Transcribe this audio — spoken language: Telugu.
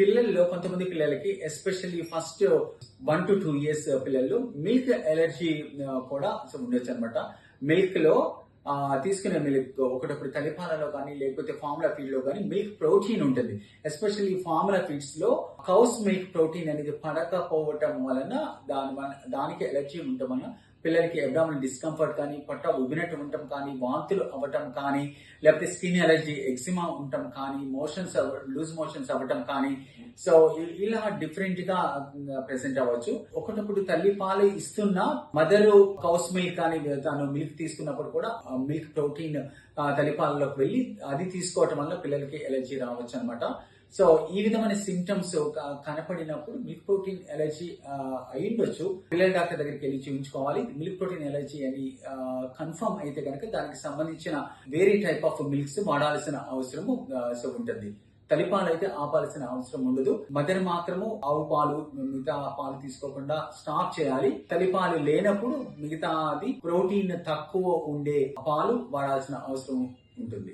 పిల్లల్లో కొంతమంది పిల్లలకి especially first one to two years పిల్లలు మిల్క్ ఎలర్జీ కూడా ఉండొచ్చు అనమాట మిల్క్లో తీసుకునే మిల్క్ ఒకటప్పుడు తలిపాలలో కానీ లేకపోతే ఫార్ములా ఫీడ్లో కానీ మిల్క్ ప్రోటీన్ ఉంటుంది. ఎస్పెషల్లీ ఫార్ములా ఫీడ్స్లో కౌస్ మిల్క్ ప్రోటీన్ అనేది పడకపోవటం వలన దాని వలన- దానికి ఎలర్జీ ఉండటం వలన పిల్లలకి అబ్డామినల్ డిస్కంఫర్ట్ కానీ పొట్ట ఉబ్బినట్టు ఉండటం కానీ వాంతులు అవ్వటం కానీ లేకపోతే స్కిన్ ఎలర్జీ ఎక్సిమా ఉండటం కానీ మోషన్స్ లూజ్ మోషన్స్ అవ్వటం కానీ. సో ఇలా డిఫరెంట్గా ప్రెసెంట్ అవ్వచ్చు. ఒకటప్పుడు తల్లి పాలు ఇస్తున్న మదర్ కౌస్ మిల్క్ కానీ తను మిల్క్ తీసుకున్నప్పుడు కూడా మిల్క్ ప్రోటీన్ తల్లిపాలలోకి వెళ్ళి అది తీసుకోవటం వల్ల పిల్లలకి ఎలర్జీ రావచ్చు అనమాట సో ఈ విధమైన సిమ్టమ్స్ కనపడినప్పుడు మిల్క్ ప్రోటీన్ ఎలర్జీ అయ్యుండొచ్చు. పిల్లల డాక్టర్ దగ్గరికి వెళ్ళి చూపించుకోవాలి మిల్క్ ప్రోటీన్ ఎలర్జీ అని కన్ఫర్మ్ అయితే కనుక దానికి సంబంధించిన వేరే టైప్ ఆఫ్ మిల్క్స్ వాడాల్సిన అవసరము సో ఉంటుంది. తలిపాలు అయితే ఆపాల్సిన అవసరం ఉండదు. మదర్ మాత్రము ఆవు పాలు మిగతా పాలు తీసుకోకుండా స్టాప్ చేయాలి. తలిపాలు లేనప్పుడు మిగతాది ప్రోటీన్ తక్కువ ఉండే పాలు వాడాల్సిన అవసరం ఉంటుంది.